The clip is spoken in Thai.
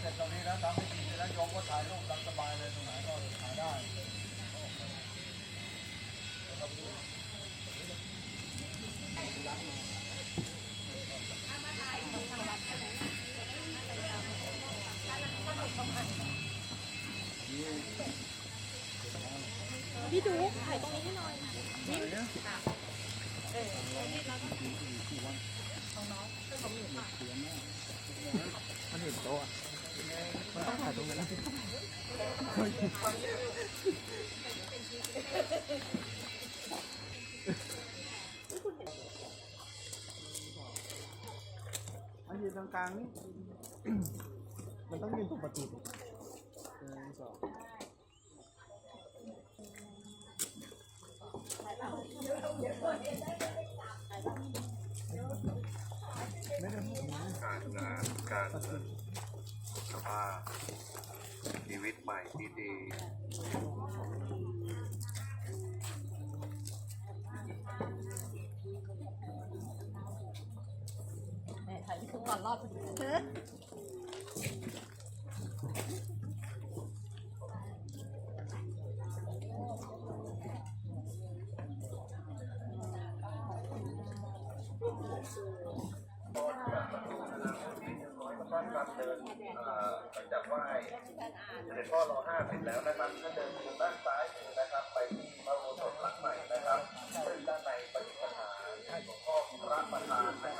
เสร็จตรงนี้แล้วทำพิธีเสร็จแล้วโยมก็ถ่ายรูปตามสบายเลยตรงไหนก็ถ่ายได้พี่ดูถ่ายตรงนี้ให้หน่อยนิ่มันเห็นโต๊ะ มันต้องถ่ายตรงนั้นมันยืนตรงกลางนี่ มันต้องยืนตรงประตูหนึ่งสองไม่ได้พูดการงานการเงิน สภาพชีวิตใหม่ที่ดีถ่ายทุกก่อนรอดพอดี ท่านครับเดินหลังจากไหว้เสด็จพ่อรอห้าเสร็แล้วนะครับท่านเดินทางด้านซ้ายมือนะครับ ไปที่พระโบสถหลักใหม่นะครับซึ่งด้านในประดิษฐานหลวงพ่อพระประธานนะครับ